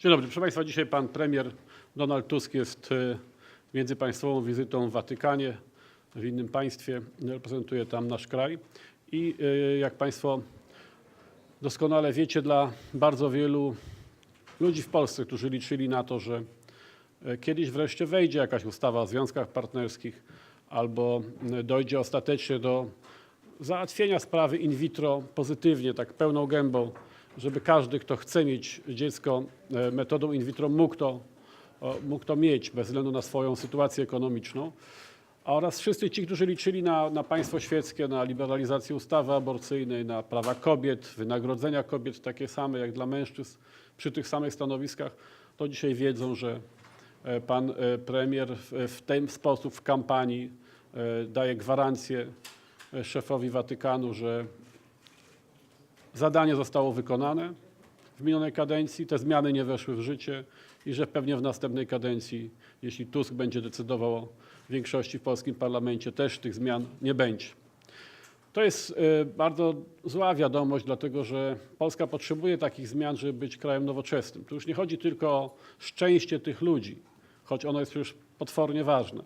Dzień dobry. Proszę Państwa, dzisiaj pan premier Donald Tusk jest e, międzypaństwową wizytą w Watykanie, w innym państwie. Reprezentuje tam nasz kraj. I e, jak Państwo doskonale wiecie, dla bardzo wielu ludzi w Polsce, którzy liczyli na to, że e, kiedyś wreszcie wejdzie jakaś ustawa o związkach partnerskich albo dojdzie ostatecznie do załatwienia sprawy in vitro pozytywnie, tak pełną gębą, żeby każdy, kto chce mieć dziecko e, metodą in vitro, mógł to, mógł to mieć bez względu na swoją sytuację ekonomiczną. A oraz wszyscy ci, którzy liczyli na, na państwo świeckie, na liberalizację ustawy aborcyjnej, na prawa kobiet, wynagrodzenia kobiet takie same jak dla mężczyzn przy tych samych stanowiskach, to dzisiaj wiedzą, że e, pan e, premier w, ten sposób w kampanii daje gwarancję szefowi Watykanu, że zadanie zostało wykonane w minionej kadencji, te zmiany nie weszły w życie i że pewnie w następnej kadencji, jeśli Tusk będzie decydował o większości w polskim parlamencie, też tych zmian nie będzie. To jest e, bardzo zła wiadomość, dlatego że Polska potrzebuje takich zmian, żeby być krajem nowoczesnym. Tu już nie chodzi tylko o szczęście tych ludzi, choć ono jest przecież potwornie ważne.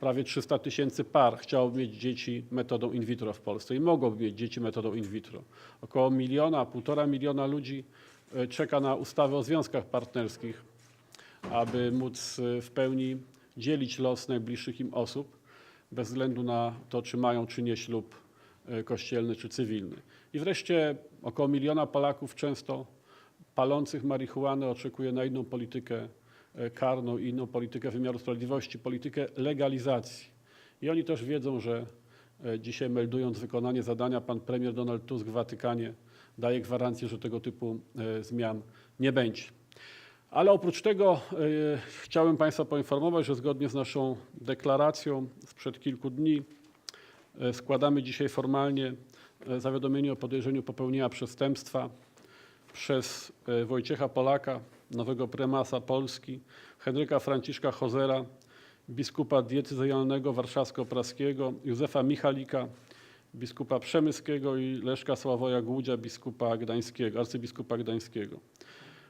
Prawie 300 tysięcy par chciałoby mieć dzieci metodą in vitro w Polsce i mogłoby mieć dzieci metodą in vitro. Około miliona, półtora miliona ludzi e, czeka na ustawę o związkach partnerskich, aby móc e, w pełni dzielić los najbliższych im osób, bez względu na to, czy mają czy nie ślub e, kościelny czy cywilny. I wreszcie około miliona Polaków często palących marihuanę oczekuje na inną politykę karną i inną politykę wymiaru sprawiedliwości, politykę legalizacji. I oni też wiedzą, że e, dzisiaj meldując wykonanie zadania, pan premier Donald Tusk w Watykanie daje gwarancję, że tego typu e, zmian nie będzie. Ale oprócz tego e, chciałem Państwa poinformować, że zgodnie z naszą deklaracją sprzed kilku dni e, składamy dzisiaj formalnie e, zawiadomienie o podejrzeniu popełnienia przestępstwa przez e, Wojciecha Polaka, nowego prymasa Polski, Henryka Franciszka Hozera, biskupa diecezjalnego warszawsko-praskiego, Józefa Michalika, biskupa przemyskiego i Leszka Sławoja Głudzia, biskupa gdańskiego, arcybiskupa gdańskiego.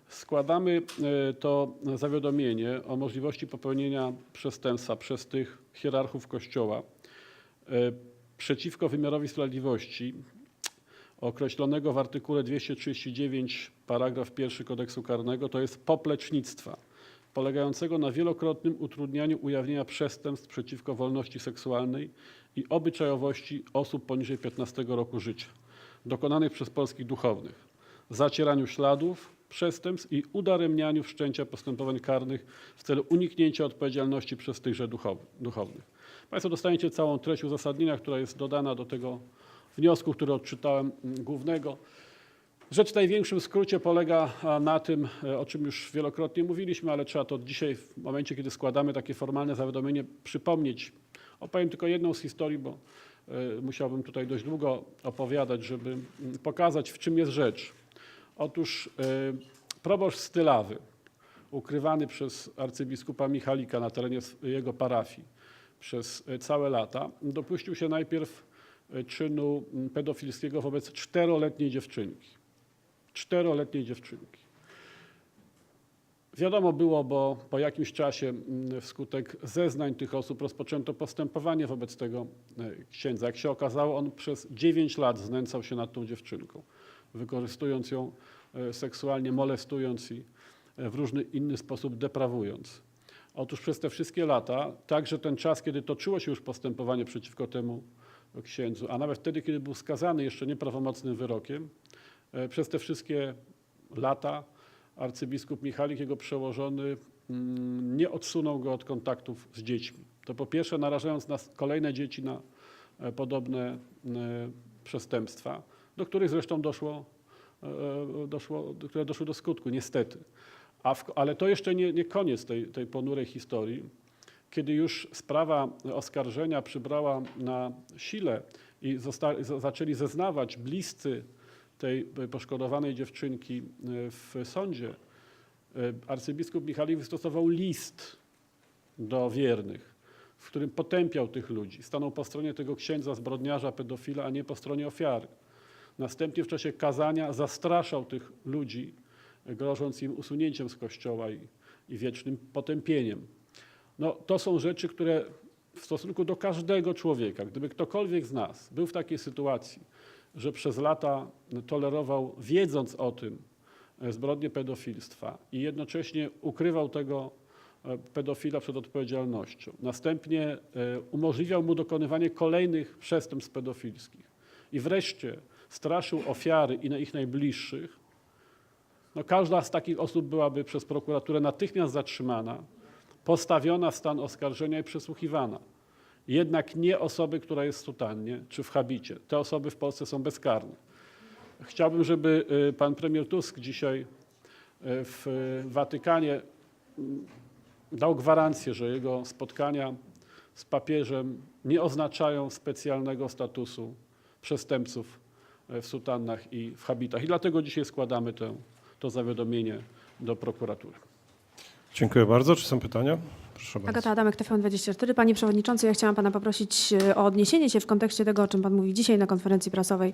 Składamy e, to zawiadomienie o możliwości popełnienia przestępstwa przez tych hierarchów Kościoła e, przeciwko wymiarowi sprawiedliwości określonego w artykule 239 paragraf 1 kodeksu karnego, to jest poplecznictwa polegającego na wielokrotnym utrudnianiu ujawnienia przestępstw przeciwko wolności seksualnej i obyczajowości osób poniżej 15 roku życia, dokonanych przez polskich duchownych, zacieraniu śladów przestępstw i udaremnianiu wszczęcia postępowań karnych w celu uniknięcia odpowiedzialności przez tychże duchow- duchownych. Państwo dostaniecie całą treść uzasadnienia, która jest dodana do tego wniosku, który odczytałem mm, głównego. Rzecz w największym skrócie polega na tym, e, o czym już wielokrotnie mówiliśmy, ale trzeba to dzisiaj, w momencie, kiedy składamy takie formalne zawiadomienie, przypomnieć. Opowiem tylko jedną z historii, bo e, musiałbym tutaj dość długo opowiadać, żeby mm, pokazać, w czym jest rzecz. Otóż e, proboszcz z Tylawy, ukrywany przez arcybiskupa Michalika na terenie jego parafii przez całe lata, dopuścił się najpierw czynu m, pedofilskiego wobec czteroletniej dziewczynki. Czteroletniej dziewczynki. Wiadomo było, bo po jakimś czasie wskutek zeznań tych osób rozpoczęto postępowanie wobec tego e, księdza. Jak się okazało, on przez 9 lat znęcał się nad tą dziewczynką, wykorzystując ją e, seksualnie, molestując i e, w różny inny sposób deprawując. Otóż przez te wszystkie lata, także ten czas, kiedy toczyło się już postępowanie przeciwko temu księdzu, a nawet wtedy, kiedy był skazany jeszcze nieprawomocnym wyrokiem, e, przez te wszystkie lata arcybiskup Michalik, jego przełożony, mm, nie odsunął go od kontaktów z dziećmi. To po pierwsze narażając nas kolejne dzieci na e, podobne e, przestępstwa, do których zresztą doszło, doszło, które doszły do skutku, niestety. W, ale to jeszcze nie, nie koniec tej, tej ponurej historii. Kiedy już sprawa oskarżenia przybrała na sile i zaczęli zeznawać bliscy tej poszkodowanej dziewczynki e, w sądzie, e, arcybiskup Michalik wystosował list do wiernych, w którym potępiał tych ludzi. Stanął po stronie tego księdza zbrodniarza, pedofila, a nie po stronie ofiary. Następnie w czasie kazania zastraszał tych ludzi grożąc im usunięciem z kościoła i, i wiecznym potępieniem. No, to są rzeczy, które w stosunku do każdego człowieka, gdyby ktokolwiek z nas był w takiej sytuacji, że przez lata tolerował, wiedząc o tym, e, zbrodnie pedofilstwa i jednocześnie ukrywał tego e, pedofila przed odpowiedzialnością. Następnie e, umożliwiał mu dokonywanie kolejnych przestępstw pedofilskich. I wreszcie straszył ofiary i na ich najbliższych. No każda z takich osób byłaby przez prokuraturę natychmiast zatrzymana, postawiona w stan oskarżenia i przesłuchiwana. Jednak nie osoby, która jest w sutannie czy w habicie. Te osoby w Polsce są bezkarne. Chciałbym, żeby y, pan premier Tusk dzisiaj y, w Watykanie mm, dał gwarancję, że jego spotkania z papieżem nie oznaczają specjalnego statusu przestępców y, w sutannach i w habitach. I dlatego dzisiaj składamy tę, to zawiadomienie do prokuratury. Dziękuję bardzo. Czy są pytania? Proszę bardzo. Agata Adamek, TVN24. Panie Przewodniczący, ja chciałam Pana poprosić e, o odniesienie się w kontekście tego, o czym Pan mówi dzisiaj na konferencji prasowej,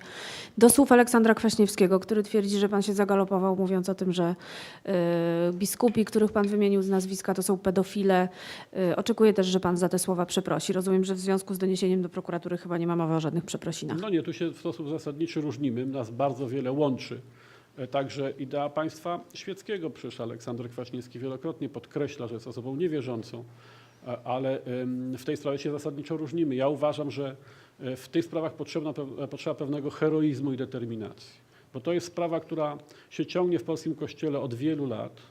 do słów Aleksandra Kwaśniewskiego, który twierdzi, że Pan się zagalopował, mówiąc o tym, że y, biskupi, których Pan wymienił z nazwiska, to są pedofile. Y, oczekuję też, że Pan za te słowa przeprosi. Rozumiem, że w związku z doniesieniem do prokuratury chyba nie ma mowy o żadnych przeprosinach. No nie, tu się w sposób zasadniczy różnimy. Nas bardzo wiele łączy. E, Także idea państwa świeckiego. Przecież Aleksander Kwaśniewski wielokrotnie podkreśla, że jest osobą niewierzącą, a- ale w tej sprawie się zasadniczo różnimy. Ja uważam, że e, w tych sprawach potrzebna, potrzeba pewnego heroizmu i determinacji. Bo to jest sprawa, która się ciągnie w polskim kościele od wielu lat.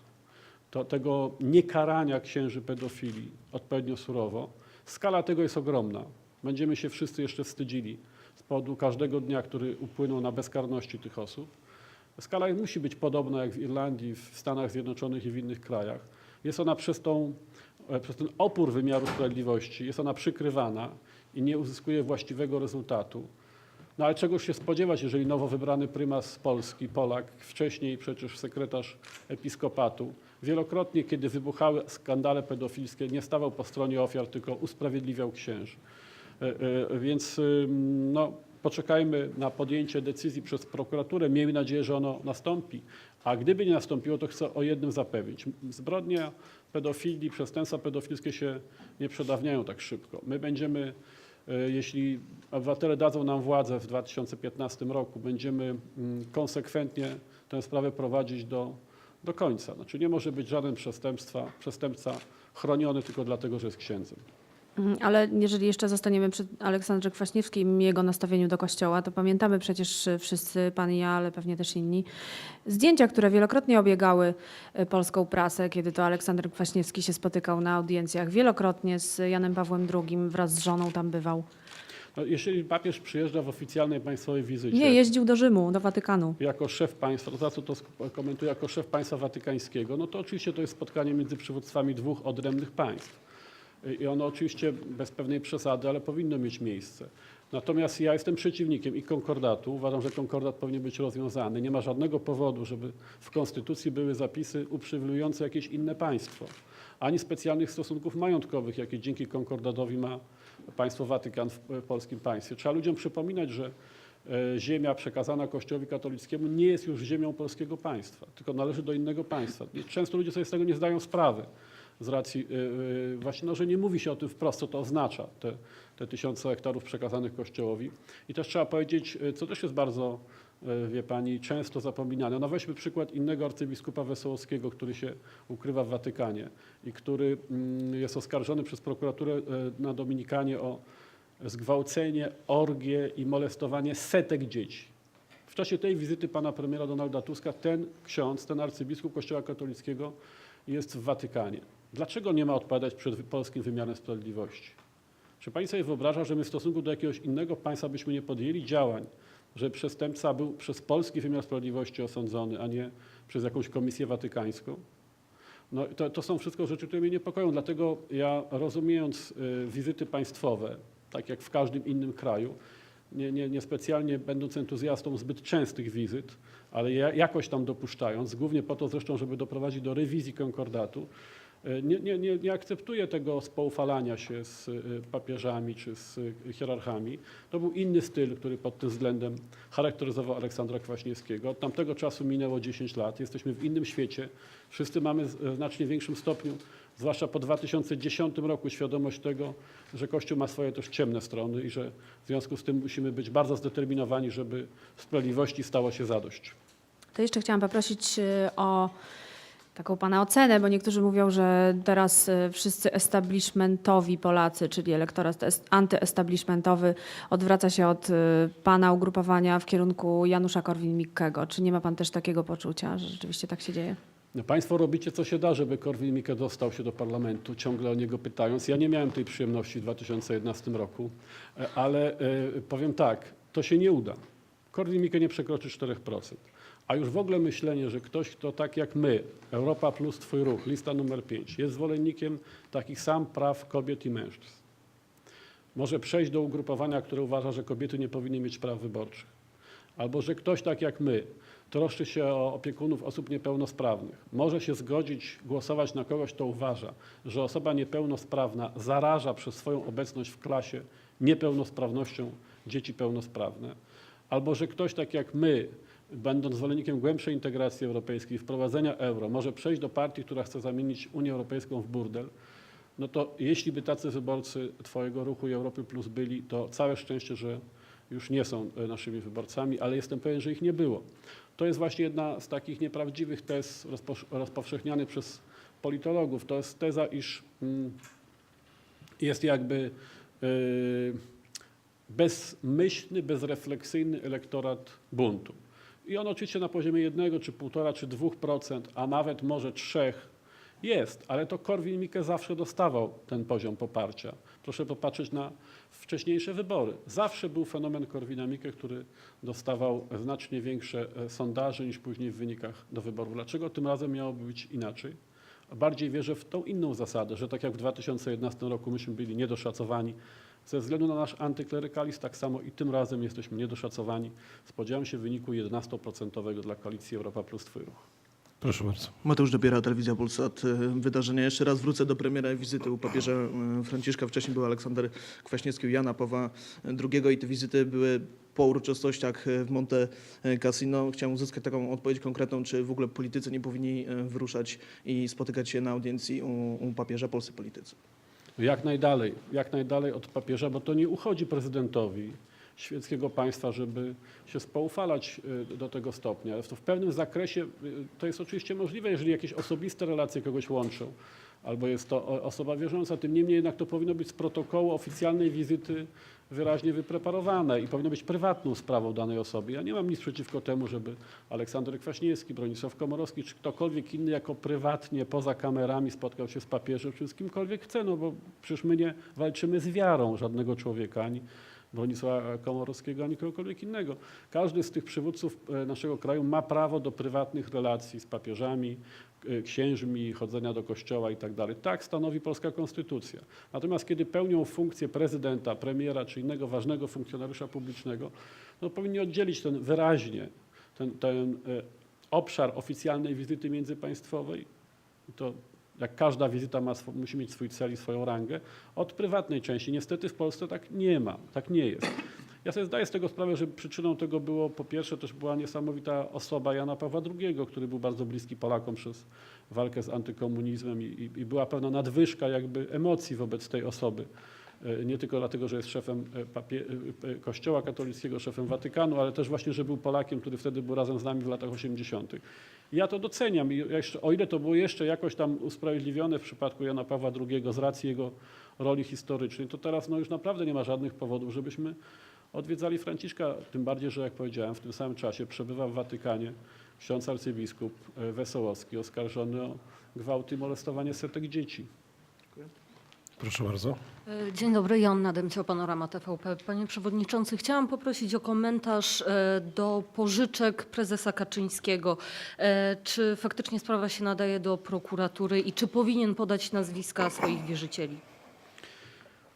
To, tego niekarania księży pedofili odpowiednio surowo. Skala tego jest ogromna. Będziemy się wszyscy jeszcze wstydzili z powodu każdego dnia, który upłynął na bezkarności tych osób. Skala musi być podobna jak w Irlandii, w Stanach Zjednoczonych i w innych krajach. Jest ona przez, tą, e, przez ten opór wymiaru sprawiedliwości, jest ona przykrywana i nie uzyskuje właściwego rezultatu. No ale czegoś się spodziewać, jeżeli nowo wybrany prymas Polski, Polak, wcześniej przecież sekretarz episkopatu, wielokrotnie, kiedy wybuchały skandale pedofilskie, nie stawał po stronie ofiar, tylko usprawiedliwiał księży. E, e, Więc no, poczekajmy na podjęcie decyzji przez prokuraturę. Miejmy nadzieję, że ono nastąpi. A gdyby nie nastąpiło, to chcę o jednym zapewnić. Zbrodnia pedofilii, przestępstwa pedofilskie się nie przedawniają tak szybko. My będziemy, e, jeśli obywatele dadzą nam władzę w 2015 roku, będziemy mm, konsekwentnie tę sprawę prowadzić do, do końca. Znaczy nie może być żaden przestępstwa, przestępca chroniony tylko dlatego, że jest księdzem. Mhm, Ale jeżeli jeszcze zostaniemy przy Aleksandrze Kwaśniewskim i jego nastawieniu do kościoła, to pamiętamy przecież wszyscy, pan i ja, ale pewnie też inni, zdjęcia, które wielokrotnie obiegały e, polską prasę, kiedy to Aleksander Kwaśniewski się spotykał na audiencjach. Wielokrotnie z Janem Pawłem II wraz z żoną tam bywał. No, jeżeli papież przyjeżdża w oficjalnej państwowej wizycie Nie, jeździł do Rzymu, do Watykanu. jako szef państwa, to za co to komentuję, jako szef państwa watykańskiego, no to oczywiście to jest spotkanie między przywództwami dwóch odrębnych państw. I ono oczywiście bez pewnej przesady, ale powinno mieć miejsce. Natomiast ja jestem przeciwnikiem i konkordatu. Uważam, że konkordat powinien być rozwiązany. Nie ma żadnego powodu, żeby w Konstytucji były zapisy uprzywilejujące jakieś inne państwo, ani specjalnych stosunków majątkowych, jakie dzięki konkordatowi ma państwo Watykan w w polskim państwie. Trzeba ludziom przypominać, że e, ziemia przekazana Kościołowi katolickiemu nie jest już ziemią polskiego państwa, tylko należy do innego państwa. I Często ludzie sobie z tego nie zdają sprawy z racji y, y, właśnie, no, że nie mówi się o tym wprost, co to oznacza, te, te tysiące hektarów przekazanych Kościołowi. I też trzeba powiedzieć, y, co też jest bardzo, wie Pani, często zapominane. No weźmy przykład innego arcybiskupa Wesołowskiego, który się ukrywa w Watykanie i który mm, jest oskarżony przez prokuraturę na Dominikanie o zgwałcenie, orgie i molestowanie setek dzieci. W czasie tej wizyty pana premiera Donalda Tuska ten ksiądz, ten arcybiskup Kościoła katolickiego jest w Watykanie. Dlaczego nie ma odpowiadać przed polskim wymiarem sprawiedliwości? Czy pani sobie wyobraża, że my w stosunku do jakiegoś innego państwa byśmy nie podjęli działań, że przestępca był przez polski wymiar sprawiedliwości osądzony, a nie przez jakąś komisję watykańską? No, to, to są wszystko rzeczy, które mnie niepokoją. Dlatego ja rozumiejąc y, wizyty państwowe, tak jak w każdym innym kraju, nie, nie, nie specjalnie będąc entuzjastą zbyt częstych wizyt, ale ja, jakoś tam dopuszczając, głównie po to zresztą, żeby doprowadzić do rewizji konkordatu, Nie, nie, nie, nie akceptuję tego spoufalania się z e, papieżami czy z e, hierarchami. To był inny styl, który pod tym względem charakteryzował Aleksandra Kwaśniewskiego. Od tamtego czasu minęło 10 lat. Jesteśmy w innym świecie. Wszyscy mamy w znacznie większym stopniu, zwłaszcza po 2010 roku, świadomość tego, że Kościół ma swoje też ciemne strony i że w związku z tym musimy być bardzo zdeterminowani, żeby sprawiedliwości stało się zadość. To jeszcze chciałam poprosić y, o taką Pana ocenę, bo niektórzy mówią, że teraz y, wszyscy establishmentowi Polacy, czyli elektorat est- antyestablishmentowy odwraca się od y, Pana ugrupowania w kierunku Janusza Korwin-Mikkego. Czy nie ma Pan też takiego poczucia, że rzeczywiście tak się dzieje? No, państwo robicie co się da, żeby Korwin-Mikke dostał się do parlamentu, ciągle o niego pytając. Ja nie miałem tej przyjemności w 2011 roku, e, ale e, powiem tak, to się nie uda. Korwin-Mikke nie przekroczy 4%. A już w ogóle myślenie, że ktoś, kto tak jak my, Europa plus Twój ruch, lista numer 5, jest zwolennikiem takich sam praw kobiet i mężczyzn, może przejść do ugrupowania, które uważa, że kobiety nie powinny mieć praw wyborczych. Albo że ktoś tak jak my troszczy się o opiekunów osób niepełnosprawnych, może się zgodzić głosować na kogoś, kto uważa, że osoba niepełnosprawna zaraża przez swoją obecność w klasie niepełnosprawnością dzieci pełnosprawne. Albo że ktoś tak jak my, będąc zwolennikiem głębszej integracji europejskiej, wprowadzenia euro, może przejść do partii, która chce zamienić Unię Europejską w burdel, no to jeśli by tacy wyborcy Twojego ruchu i Europy Plus byli, to całe szczęście, że już nie są e, naszymi wyborcami, ale jestem pewien, że ich nie było. To jest właśnie jedna z takich nieprawdziwych tez rozpowszechnianych przez politologów. To jest teza, iż mm, jest jakby e, bezmyślny, bezrefleksyjny elektorat buntu. I on oczywiście na poziomie jednego, czy półtora, czy dwóch procent, a nawet może trzech jest, ale to Korwin-Mikke zawsze dostawał ten poziom poparcia. Proszę popatrzeć na wcześniejsze wybory. Zawsze był fenomen Korwina-Mikke, który dostawał znacznie większe e, sondaże niż później w wynikach do wyboru. Dlaczego tym razem miałoby być inaczej? Bardziej wierzę w tą inną zasadę, że tak jak w 2011 roku myśmy byli niedoszacowani ze względu na nasz antyklerykalizm, tak samo i tym razem jesteśmy niedoszacowani. Spodziewam się wyniku 11% dla koalicji Europa Plus Twój ruch. Proszę bardzo. Mateusz Dopiera, Telewizja Polsat. Wydarzenia. Jeszcze raz wrócę do premiera wizyty u papieża e, Franciszka. Wcześniej był Aleksander Kwaśniewski u Jana Pawła II i te wizyty były po uroczystościach w Monte Cassino. Chciałem uzyskać taką odpowiedź konkretną, czy w ogóle politycy nie powinni e, wyruszać i spotykać się na audiencji u, u papieża, polscy politycy. Jak najdalej, jak najdalej od papieża, bo to nie uchodzi prezydentowi świeckiego państwa, żeby się spoufalać y, do tego stopnia. W pewnym zakresie y, to jest oczywiście możliwe, jeżeli jakieś osobiste relacje kogoś łączą, albo jest to osoba wierząca. Tym niemniej jednak to powinno być z protokołu oficjalnej wizyty wyraźnie wypreparowane i powinno być prywatną sprawą danej osoby. Ja nie mam nic przeciwko temu, żeby Aleksander Kwaśniewski, Bronisław Komorowski czy ktokolwiek inny jako prywatnie, poza kamerami spotkał się z papieżem czy z kimkolwiek chce, no bo przecież my nie walczymy z wiarą żadnego człowieka, ani Bronisława Komorowskiego, ani kogokolwiek innego. Każdy z tych przywódców e, naszego kraju ma prawo do prywatnych relacji z papieżami, księżmi, chodzenia do kościoła i tak dalej. Tak stanowi polska konstytucja. Natomiast kiedy pełnią funkcję prezydenta, premiera czy innego ważnego funkcjonariusza publicznego, no powinni oddzielić ten wyraźnie ten, ten e, obszar oficjalnej wizyty międzypaństwowej, to jak każda wizyta ma, musi mieć swój cel i swoją rangę, od prywatnej części. Niestety w Polsce tak nie ma, tak nie jest. Ja sobie zdaję z tego sprawę, że przyczyną tego było po pierwsze też była niesamowita osoba Jana Pawła II, który był bardzo bliski Polakom przez walkę z antykomunizmem i, i, i była pewna nadwyżka jakby emocji wobec tej osoby. E, Nie tylko dlatego, że jest szefem e, e, Kościoła katolickiego, szefem Watykanu, ale też właśnie, że był Polakiem, który wtedy był razem z nami w latach 80. I Ja to doceniam i jeszcze, o ile to było jeszcze jakoś tam usprawiedliwione w przypadku Jana Pawła II z racji jego roli historycznej, to teraz no już naprawdę nie ma żadnych powodów, żebyśmy odwiedzali Franciszka, tym bardziej, że jak powiedziałem, w tym samym czasie przebywa w Watykanie ksiądz arcybiskup e, Wesołowski oskarżony o gwałt i molestowanie setek dzieci. Proszę bardzo. E, Dzień dobry, Joanna Demcio, Panorama TVP. Panie Przewodniczący, chciałam poprosić o komentarz e, do pożyczek prezesa Kaczyńskiego. Czy faktycznie sprawa się nadaje do prokuratury i czy powinien podać nazwiska swoich wierzycieli?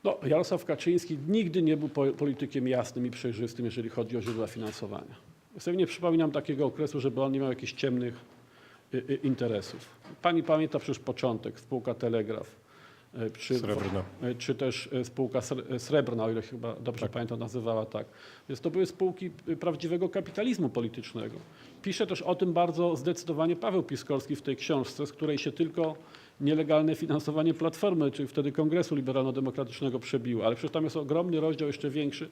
No, Jarosław Kaczyński nigdy nie był po- politykiem jasnym i przejrzystym, jeżeli chodzi o źródła finansowania. Ja sobie nie przypominam takiego okresu, żeby on nie miał jakichś ciemnych, y, y, interesów. Pani pamięta przecież początek, spółka Telegraf. y, Czy, Srebrna. y, czy też y, spółka Sre- y, Srebrna, o ile chyba dobrze pamiętam, nazywała tak. Więc to były spółki y, prawdziwego kapitalizmu politycznego. Pisze też o tym bardzo zdecydowanie Paweł Piskorski w tej książce, z której się tylko nielegalne finansowanie Platformy, czyli wtedy Kongresu Liberalno-Demokratycznego przebiło. Ale przecież tam jest ogromny rozdział, jeszcze większy,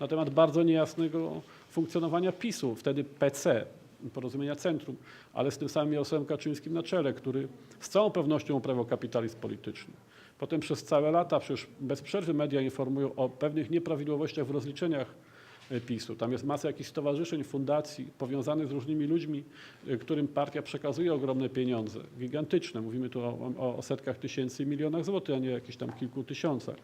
na temat bardzo niejasnego funkcjonowania PiSu, wtedy PC, Porozumienia Centrum, ale z tym samym Jarosławem Kaczyńskim na czele, który z całą pewnością uprawiał kapitalizm polityczny. Potem przez całe lata, przecież bez przerwy media informują o pewnych nieprawidłowościach w rozliczeniach PiSu. Tam jest masa jakichś stowarzyszeń, fundacji powiązanych z różnymi ludźmi, e, którym partia przekazuje ogromne pieniądze, gigantyczne. Mówimy tu o, o, setkach tysięcy i milionach złotych, a nie jakichś tam kilku tysiącach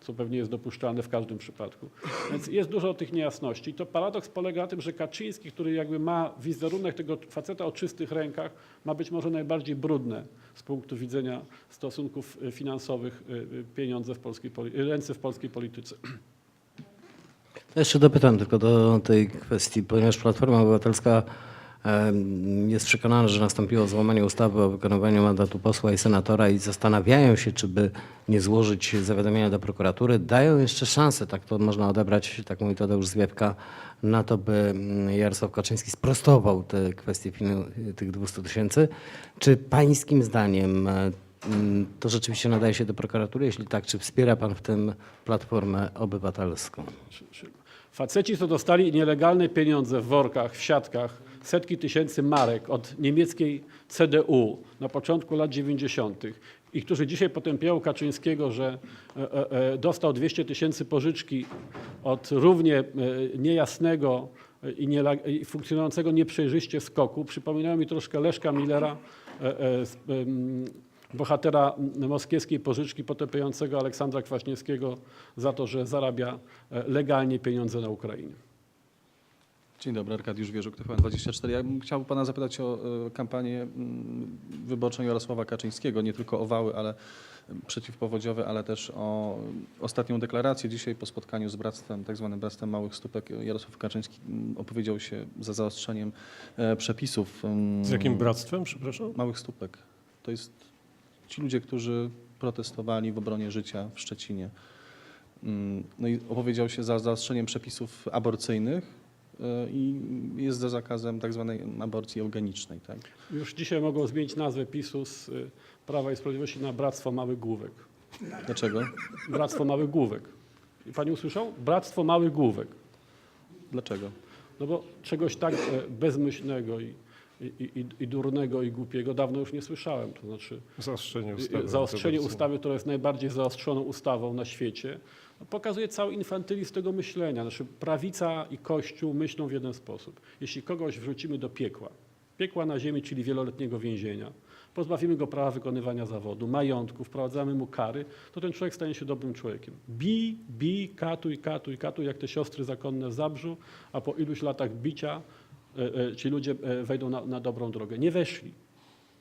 co pewnie jest dopuszczalne w każdym przypadku. Więc jest dużo tych niejasności. To paradoks polega na tym, że Kaczyński, który jakby ma wizerunek tego faceta o czystych rękach, ma być może najbardziej brudne z punktu widzenia stosunków y, finansowych y, y, pieniądze w polskiej, y, ręce w polskiej polityce. Jeszcze dopytam tylko do tej kwestii, ponieważ Platforma Obywatelska jest przekonana, że nastąpiło złamanie ustawy o wykonywaniu mandatu posła i senatora i zastanawiają się, czy by nie złożyć zawiadomienia do prokuratury. Dają jeszcze szansę, tak to można odebrać, tak mówi Tadeusz Zwiepka, na to, by mm, Jarosław Kaczyński sprostował te kwestie tych 200 tysięcy. Czy pańskim zdaniem e, mm, to rzeczywiście nadaje się do prokuratury? Jeśli tak, czy wspiera pan w tym Platformę Obywatelską? Faceci, co dostali nielegalne pieniądze w workach, w siatkach, setki tysięcy marek od niemieckiej CDU na początku lat 90. i którzy dzisiaj potępiają Kaczyńskiego, że e, e, e, dostał 200 tysięcy pożyczki od równie niejasnego i, funkcjonującego nieprzejrzyście skoku, przypominają mi troszkę Leszka Millera, z- bohatera moskiewskiej pożyczki potępiającego Aleksandra Kwaśniewskiego za to, że zarabia e, legalnie pieniądze na Ukrainie. Dzień dobry, Arkadiusz Wierzuk, TVN24. Ja bym chciał pana zapytać o e, kampanię mm, wyborczą Jarosława Kaczyńskiego, nie tylko o wały, ale mm, przeciwpowodziowe, ale też o ostatnią deklarację. Dzisiaj po spotkaniu z bractwem, tak zwanym bractwem małych stópek, Jarosław Kaczyński mm, opowiedział się za zaostrzeniem e, przepisów. mm, Z jakim bractwem, przepraszam? Małych stópek. To jest ci ludzie, którzy protestowali w obronie życia w Szczecinie. Mm, No i opowiedział się za zaostrzeniem przepisów aborcyjnych y, i jest za zakazem tak zwanej aborcji eugenicznej. Tak? Już dzisiaj mogą zmienić nazwę PiSu z y, Prawa i Sprawiedliwości na Bractwo Małych Główek. Dlaczego? Bractwo Małych Główek. I Pani usłyszał? Bractwo Małych Główek. Dlaczego? No bo czegoś tak e, bezmyślnego i, i, i, i durnego i głupiego dawno już nie słyszałem. To znaczy Zaostrzenie ustawy. zaostrzenie ustawy, która jest najbardziej zaostrzoną ustawą na świecie, no pokazuje cały infantylizm tego myślenia. Znaczy prawica i Kościół myślą w jeden sposób. Jeśli kogoś wrzucimy do piekła, piekła na ziemi, czyli wieloletniego więzienia, pozbawimy go prawa wykonywania zawodu, majątku, wprowadzamy mu kary, to ten człowiek stanie się dobrym człowiekiem. Bij, bij, katuj, katuj, katuj, jak te siostry zakonne w Zabrzu, a po iluś latach bicia ci ludzie e, wejdą na, na dobrą drogę. Nie weszli.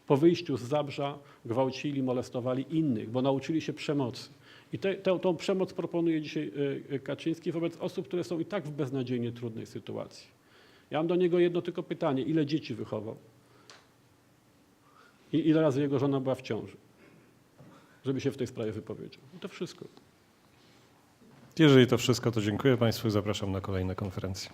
Po wyjściu z Zabrza gwałcili, molestowali innych, bo nauczyli się przemocy. I te, tę, tą przemoc proponuje dzisiaj e, e, Kaczyński wobec osób, które są i tak w beznadziejnie trudnej sytuacji. Ja mam do niego jedno tylko pytanie. Ile dzieci wychował? I ile razy jego żona była w ciąży? Żeby się w tej sprawie wypowiedział. I to wszystko. Jeżeli to wszystko, to dziękuję Państwu i zapraszam na kolejne konferencje.